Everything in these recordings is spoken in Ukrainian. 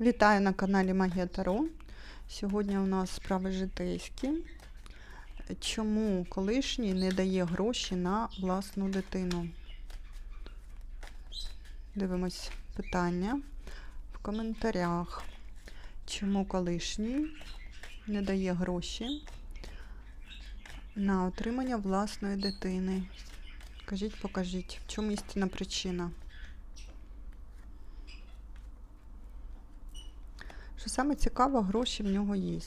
Вітаю на каналі Магія Таро. Сьогодні у нас справи житейські. Чому колишній не дає гроші на власну дитину? Дивимось питання в коментарях. Чому колишній не дає гроші на отримання власної дитини? Кажіть, покажіть, в чому істинна причина? Що саме цікаво, гроші в нього є.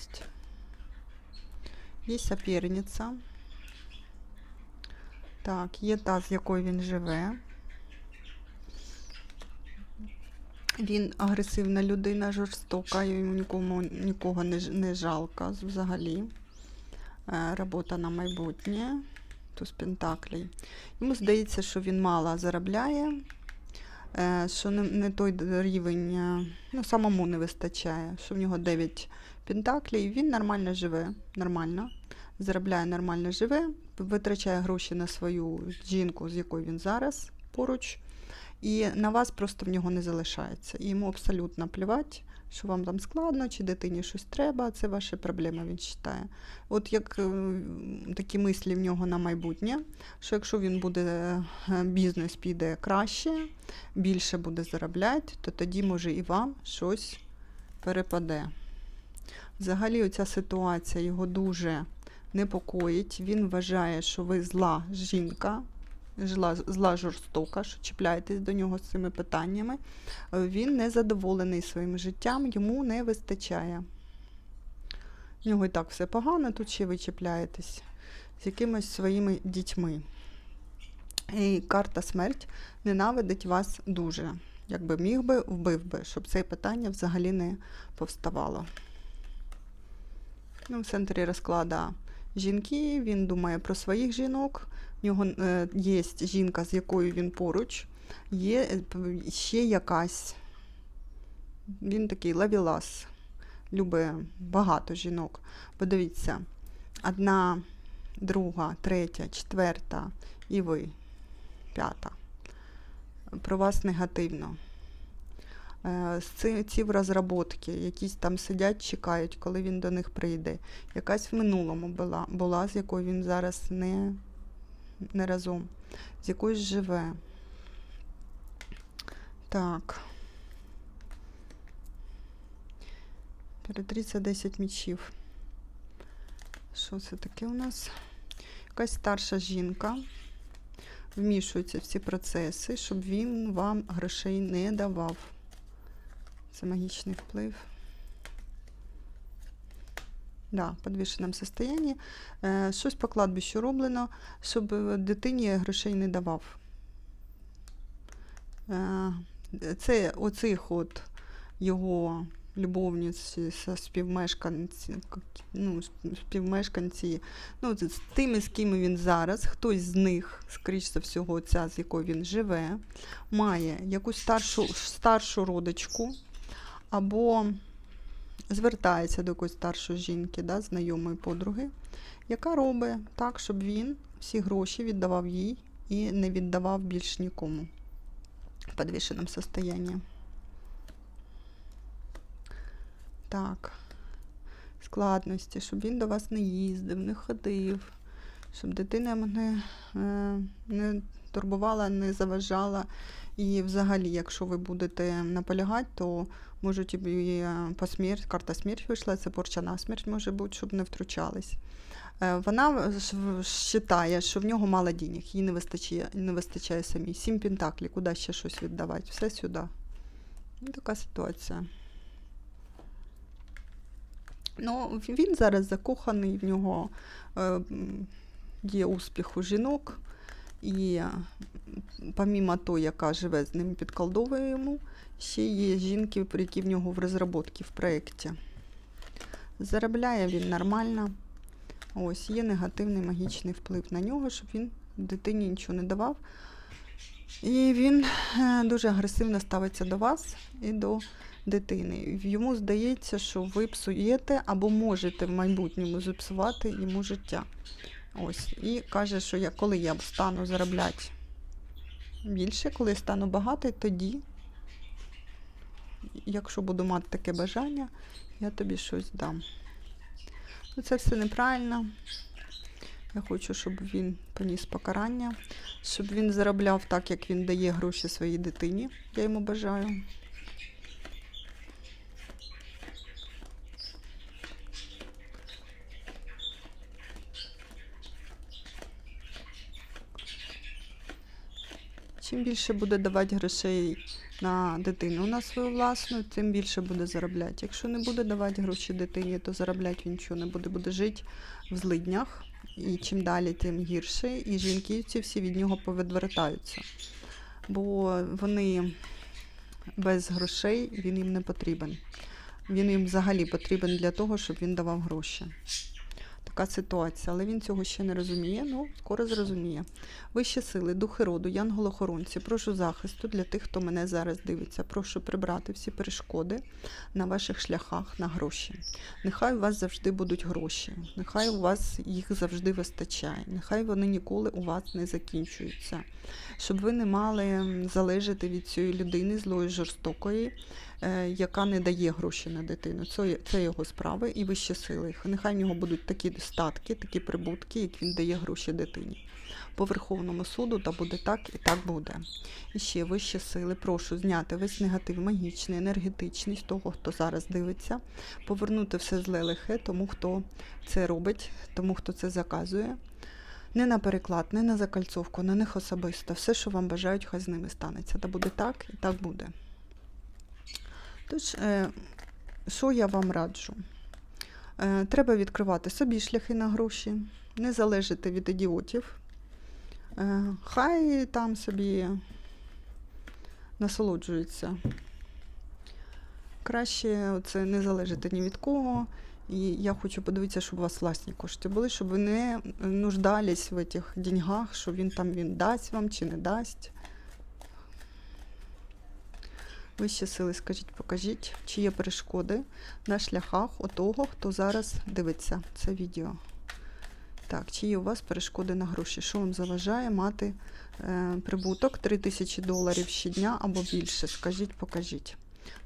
Є соперниця. Так, є та, з якою він живе. Він агресивна людина, жорстока, йому нікому, нікого не, не жалко взагалі. Е, робота на майбутнє. Туз Пентаклей. Йому здається, що він мало заробляє, що не, не той рівень, е, ну, самому не вистачає, що в нього 9 пентаклей, він нормально живе, нормально, заробляє нормально живе, витрачає гроші на свою жінку, з якою він зараз поруч, і на вас просто в нього не залишається. І йому абсолютно плівати, що вам там складно, чи дитині щось треба, це ваші проблеми, він вважає. От як е, такі мислі в нього на майбутнє, що якщо він буде, е, бізнес піде краще, більше буде заробляти, то тоді, може, і вам щось перепаде. Взагалі, оця ситуація його дуже непокоїть. Він вважає, що ви зла жінка, зла, зла жорстока, що чіпляєтесь до нього з цими питаннями. Е, Він не задоволений своїм життям, йому не вистачає. В нього і так все погано, тут ще ви чіпляєтесь з якимись своїми дітьми. І карта смерть ненавидить вас дуже. Якби міг би, вбив би, щоб це питання взагалі не повставало. Ну, в центрі розклада жінки, він думає про своїх жінок. В нього е, є жінка, з якою він поруч, є е, ще якась. Він такий лавілас, любить багато жінок. Подивіться, одна, друга, третя, четверта і ви, п'ята. Про вас негативно. Е, ці, ці в розробки, якісь там сидять, чекають, коли він до них прийде. Якась в минулому була, була з якою він зараз не, не разом, з якоюсь живе. Так. Перетріться 10 мічів. Що це таке у нас? Якась старша жінка вмішується в ці процеси, щоб він вам грошей не давав. Це магічний вплив. Да, в підвішеному состоянні. Е, щось по кладбищу роблено, щоб дитині грошей не давав. Е, це оцих от його любовниць, со- співмешканці, ну, співмешканці, ну, з тими, з ким він зараз, хтось з них, скоріш за всього, ця, з якою він живе, має якусь старшу, старшу родичку, або звертається до якоїсь старшої жінки, да, знайомої подруги, яка робить так, щоб він всі гроші віддавав їй і не віддавав більш нікому в підвішеному состоянні. Так. Складності, щоб він до вас не їздив, не ходив, щоб дитина не, е, не турбувала, не заважала. І взагалі, якщо ви будете наполягати, то можуть і е, по смерть, карта смерть вийшла, це порча на смерть може бути, щоб не втручались. Е, Вона вважає, що в нього мало денег, їй не вистачає, не вистачає самі. Сім пентаклів, куди ще щось віддавати? Все сюди. Ну, така ситуація. Ну, він зараз закоханий, в нього е, є успіх у жінок. І помімо того, яка живе з ним, підколдовує йому, ще є жінки, які в нього в розробці, в проєкті. Заробляє він нормально. Ось, є негативний магічний вплив на нього, щоб він дитині нічого не давав. І він е, дуже агресивно ставиться до вас і до дитини. Йому здається, що ви псуєте або можете в майбутньому зіпсувати йому життя. Ось. І каже, що я, коли я стану заробляти більше, коли стану багатий, тоді якщо буду мати таке бажання, я тобі щось дам. Ну, це все неправильно. Я хочу, щоб він поніс покарання, щоб він заробляв так, як він дає гроші своїй дитині. Я йому бажаю. Чим більше буде давати грошей на дитину на свою власну, тим більше буде заробляти. Якщо не буде давати гроші дитині, то заробляти він нічого не буде, буде жити в злиднях. І чим далі, тим гірше. І жінки ці всі від нього повідвертаються. Бо вони без грошей він їм не потрібен. Він їм взагалі потрібен для того, щоб він давав гроші. Така ситуація, але він цього ще не розуміє. Ну, скоро зрозуміє. Вищі сили, духи роду, янголохоронці, прошу захисту для тих, хто мене зараз дивиться. Прошу прибрати всі перешкоди на ваших шляхах на гроші. Нехай у вас завжди будуть гроші, нехай у вас їх завжди вистачає, нехай вони ніколи у вас не закінчуються. Щоб ви не мали залежати від цієї людини злої, жорстокої, яка не дає гроші на дитину. Це, його справи і вищі сили. Нехай в нього будуть такі статки, такі прибутки, як він дає гроші дитині. По Верховному суду та буде так і так буде. І ще вищі сили, прошу зняти весь негатив, магічний, енергетичний з того, хто зараз дивиться, повернути все зле лихе тому, хто це робить, тому, хто це заказує. Не на переклад, не на закальцовку, на них особисто. Все, що вам бажають, хай з ними станеться. Та буде так і так буде. Тож, е, що я вам раджу? Е, треба відкривати собі шляхи на гроші, не залежати від ідіотів. Е, хай там собі насолоджуються. Краще це не залежати ні від кого. І я хочу подивитися, щоб у вас власні кошти були, щоб ви не нуждались в цих деньгах, що він там він дасть вам чи не дасть. Вищі сили, скажіть, покажіть, чи є перешкоди на шляхах у того, хто зараз дивиться це відео. Так, чи є у вас перешкоди на гроші? Що вам заважає мати е, прибуток 3000 доларів щодня або більше? Скажіть, покажіть.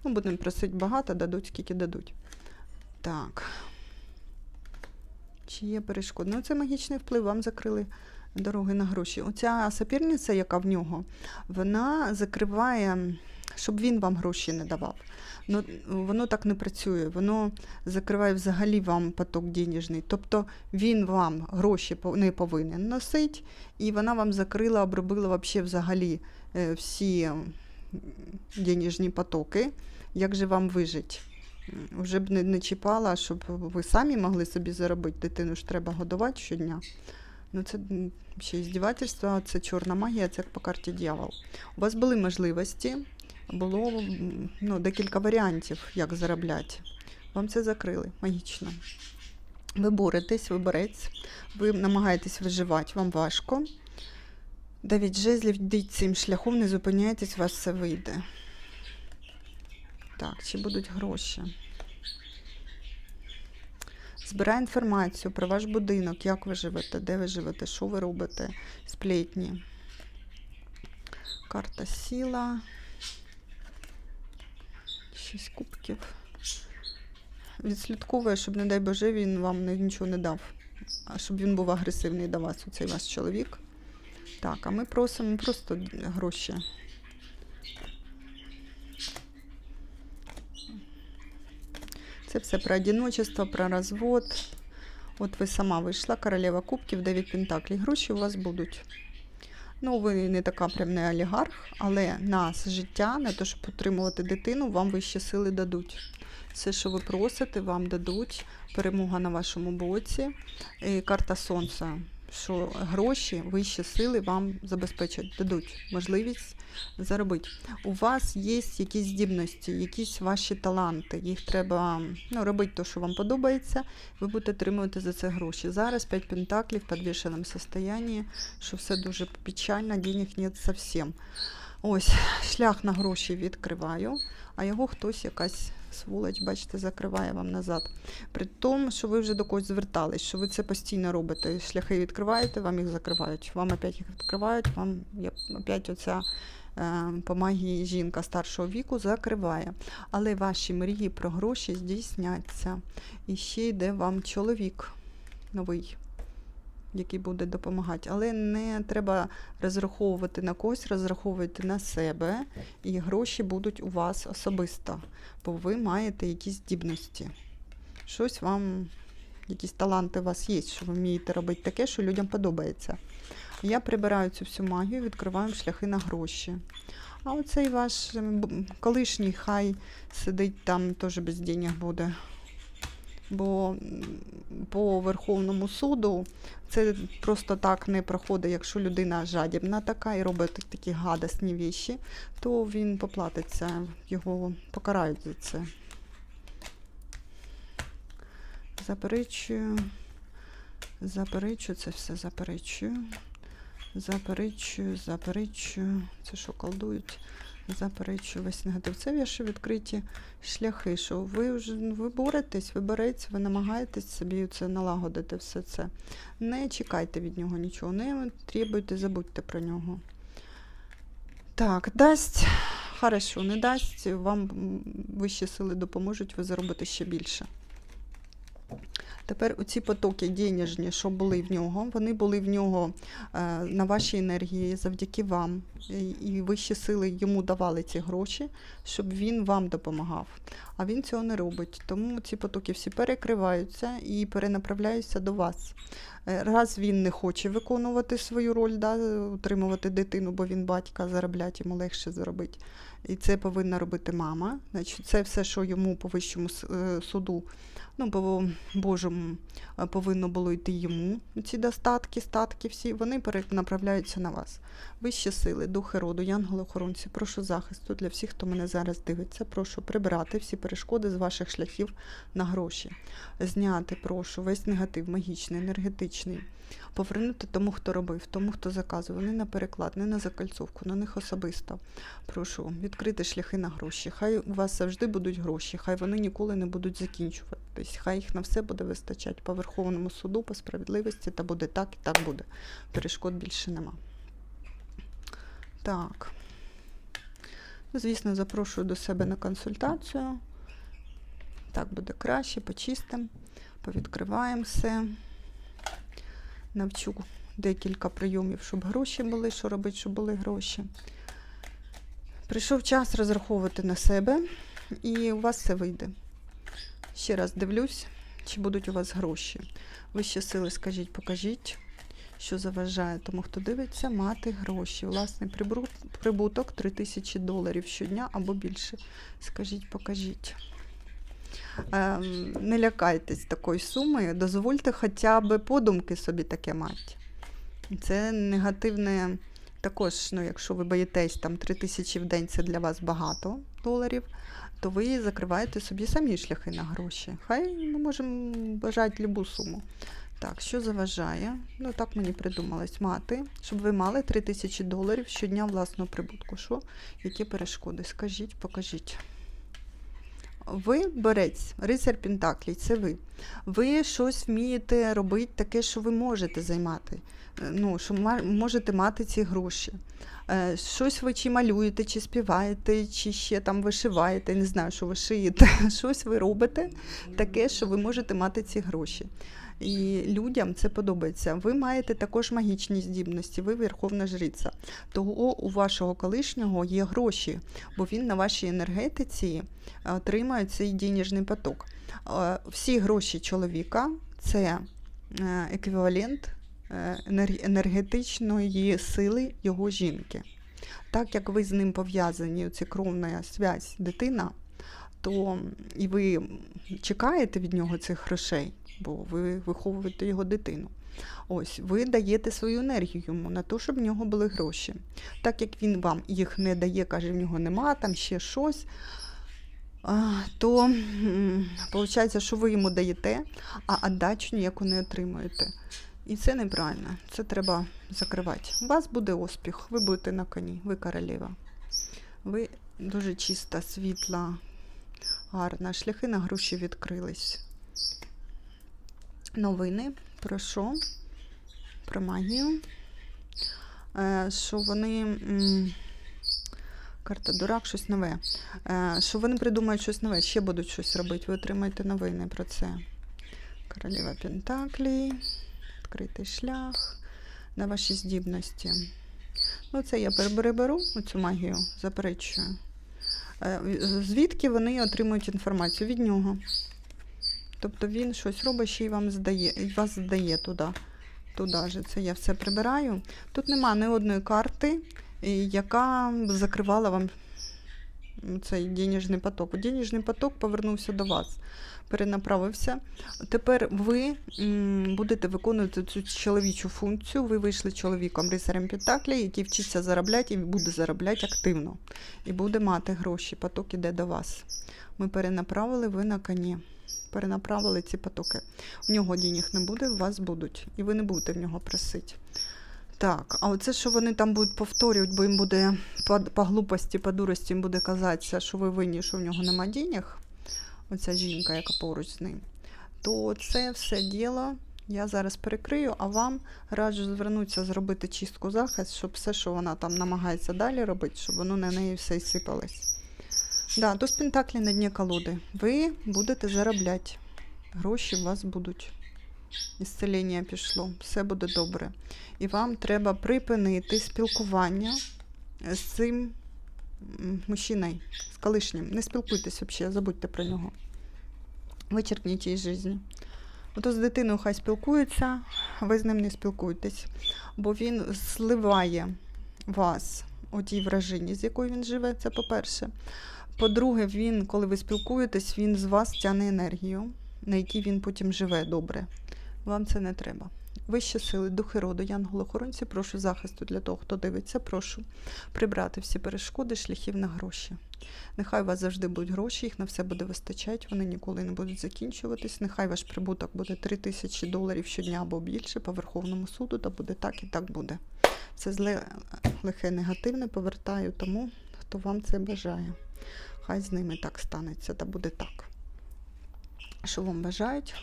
Ну, будемо просити багато, дадуть, скільки дадуть. Так. Чи є перешкоди? Ну, це магічний вплив, вам закрили дороги на гроші. Оця сапірниця, яка в нього, вона закриває, щоб він вам гроші не давав. Ну, воно так не працює. Воно закриває взагалі вам поток денежний. Тобто він вам гроші не повинен носити, і вона вам закрила, обробила взагалі е, всі денежні потоки. Як же вам вижити? Вже б не, не чіпала, щоб ви самі могли собі заробити. Дитину ж треба годувати щодня. Ну, це ще здівательство, це чорна магія, це як по карті дьявол. У вас були можливості, було ну, декілька варіантів, як заробляти. Вам це закрили магічно. Ви боретесь, ви борець, ви намагаєтесь виживати, вам важко. Дев'ять жезлів, йдіть цим шляхом, не зупиняйтесь, у вас все вийде. Так, чи будуть гроші? Збирай інформацію про ваш будинок, як ви живете, де ви живете, що ви робите, сплетні. Карта сіла. Шість кубків. Відслідковує, щоб, не дай Боже, він вам нічого не дав. А щоб він був агресивний до вас, оцей ваш чоловік. Так, а ми просимо просто гроші. Це все про одиночество, про розвод. От ви сама вийшла, королева кубків, 9 пентаклів. Гроші у вас будуть. Ну, ви не така прям не олігарх, але на життя, на те, щоб утримувати дитину, вам вищі сили дадуть. Все, що ви просите, вам дадуть. Перемога на вашому боці. І карта сонця, що гроші, вищі сили вам забезпечать, дадуть можливість заробити. У вас є якісь здібності, якісь ваші таланти. Їх треба ну, робити те, що вам подобається. Ви будете отримувати за це гроші. Зараз 5 пентаклів в підвішеному состоянні, що все дуже печально, денег нет зовсім. Ось, шлях на гроші відкриваю, а його хтось якась сволоч, бачите, закриває вам назад. При тому, що ви вже до когось звертались, що ви це постійно робите. Шляхи відкриваєте, вам їх закривають. Вам опять їх відкривають, вам опять оця е, по магії жінка старшого віку закриває. Але ваші мрії про гроші здійсняться. І ще йде вам чоловік новий, який буде допомагати. Але не треба розраховувати на когось, розраховуйте на себе, і гроші будуть у вас особисто, бо ви маєте якісь здібності. Щось вам, якісь таланти у вас є, що ви вмієте робити таке, що людям подобається. Я прибираю цю всю магію, відкриваю шляхи на гроші. А оцей ваш колишній хай сидить там теж без денег буде. Бо по Верховному суду це просто так не проходить. Якщо людина жадібна така і робить такі гадосні віші, то він поплатиться, його покарають за це. Заперечую, заперечую, це все заперечую. Заперечую, заперечую. Це що колдують? Заперечую весь негатив. Це ваші відкриті шляхи, що ви вже ну, ви боретесь, ви берете, ви намагаєтесь собі це налагодити все це. Не чекайте від нього нічого, не требуйте, забудьте про нього. Так, дасть, хорошо, не дасть, вам вищі сили допоможуть, ви заробите ще більше. Тепер оці потоки денежні, що були в нього, вони були в нього е, на вашій енергії завдяки вам. І, вищі сили йому давали ці гроші, щоб він вам допомагав. А він цього не робить. Тому ці потоки всі перекриваються і перенаправляються до вас. Е, Раз він не хоче виконувати свою роль, да, утримувати дитину, бо він батька, заробляти йому легше заробити. І це повинна робити мама. Значить, це все, що йому по вищому е, суду, ну, по Божому, е, повинно було йти йому. Ці достатки, статки всі, вони перенаправляються на вас. Вищі сили, духи роду, янголи-охоронці, прошу захисту для всіх, хто мене зараз дивиться. Прошу прибрати всі перешкоди з ваших шляхів на гроші. Зняти, прошу, весь негатив, магічний, енергетичний. Повернути тому, хто робив, тому, хто заказував, не на переклад, не на закальцовку, на них особисто. Прошу відкрити шляхи на гроші. Хай у вас завжди будуть гроші, хай вони ніколи не будуть закінчуватись. Хай їх на все буде вистачати по Верховному суду, по справедливості, та буде так і так буде. Перешкод більше нема. Так. Ну, Звісно, запрошую до себе на консультацію. Так буде краще, почистимо, повідкриваємо все. Навчу декілька прийомів, щоб гроші були, що робити, щоб були гроші. Прийшов час розраховувати на себе, і у вас все вийде. Ще раз дивлюсь, чи будуть у вас гроші. Вищі сили, скажіть, покажіть, що заважає тому, хто дивиться, мати гроші. Власний прибуток 3000 доларів щодня або більше. Скажіть, покажіть. Ем, не лякайтесь такої суми, дозвольте хоча б подумки собі таке мати. Це негативне також, ну, якщо ви боїтесь, там 3 тисячі в день це для вас багато доларів, то ви закриваєте собі самі шляхи на гроші. Хай ми можемо бажати любу суму. Так, що заважає? Ну, так мені придумалось мати, щоб ви мали 3 тисячі доларів щодня власного прибутку. Що? Які перешкоди? Скажіть, покажіть. Ви борець, рицар Пентаклі, це ви. Ви щось вмієте робити таке, що ви можете займати. Е, Ну, що можете мати ці гроші. Е, Щось ви чи малюєте, чи співаєте, чи ще там вишиваєте, не знаю, що ви шиєте. Щось ви робите таке, що ви можете мати ці гроші. І людям це подобається. Ви маєте також магічні здібності, ви верховна жриця. Того у вашого колишнього є гроші, бо він на вашій енергетиці е, отримує цей денежний поток. Е, Всі гроші чоловіка це е, еквівалент енергетичної сили його жінки. Так як ви з ним пов'язані, це кровна зв'язь дитина, то і ви чекаєте від нього цих грошей, бо ви виховуєте його дитину. Ось, ви даєте свою енергію йому на те, щоб в нього були гроші. Так як він вам їх не дає, каже, в нього нема, там ще щось, то виходить, що ви йому даєте, а віддачу ніяку не отримуєте. І це неправильно. Це треба закривати. У вас буде успіх, ви будете на коні, ви королева. Ви дуже чиста, світла, гарна. Шляхи на гроші відкрились. Новини про що? Про магію. Е, Що вони Карта дурак, щось нове. Е, що вони придумають щось нове, ще будуть щось робити. Ви отримаєте новини про це. Королева Пентаклі, відкритий шлях на ваші здібності. Ну, це я переберу цю магію, заперечую. Е, Звідки вони отримують інформацію? Від нього. Тобто він щось робить, ще й вам здає, вас здає туди. Туди же. Це я все прибираю. Тут нема ні одної карти, яка закривала вам цей денежний поток. Денежний поток повернувся до вас, перенаправився. Тепер ви будете виконувати цю чоловічу функцію. Ви вийшли чоловіком рицарем Пентаклі, який вчиться заробляти і буде заробляти активно. І буде мати гроші. Поток іде до вас. Ми перенаправили, ви на коні. Перенаправили ці потоки. У нього денег не буде, у вас будуть. І ви не будете в нього просити. Так, а оце, що вони там будуть повторювати, бо їм буде по, по глупості, по дурості їм буде казатися, що ви винні, що в нього нема денег, оця жінка, яка поруч з ним, то це все діло я зараз перекрию, а вам раджу звернутися, зробити чистку захист, щоб все, що вона там намагається далі робити, щоб воно на неї все й сипалось. Да, туз пентаклі на дні колоди. Ви будете заробляти. Гроші у вас будуть. Ісцеління пішло, все буде добре. І вам треба припинити спілкування з цим м, мужчиною, з колишнім. Не спілкуйтесь взагалі, забудьте про нього. Вичерпніть її життя. Ото з дитиною хай спілкується, ви з ним не спілкуєтесь, бо він сливає вас у тій вражині, з якою він живе, це по-перше. По-друге, він, коли ви спілкуєтесь, він з вас тягне енергію, на якій він потім живе добре. Вам це не треба. Вищі сили, духи роду, янголи-охоронці, прошу захисту для того, хто дивиться, прошу прибрати всі перешкоди, шляхів на гроші. Нехай у вас завжди будуть гроші, їх на все буде вистачати, вони ніколи не будуть закінчуватись. Нехай ваш прибуток буде 3 тисячі доларів щодня або більше по Верховному суду, та буде так і так буде. Це зле, лихе негативне повертаю тому, хто вам це бажає. Хай з ними так станеться, та буде так. Що вам бажають,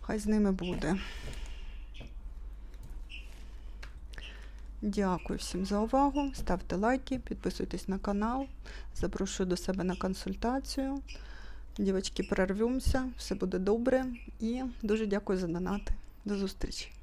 хай з ними буде. Дякую всім за увагу. Ставте лайки, підписуйтесь на канал. Запрошую до себе на консультацію. Дівчатки, перервемося, все буде добре. І дуже дякую за донати. До зустрічі!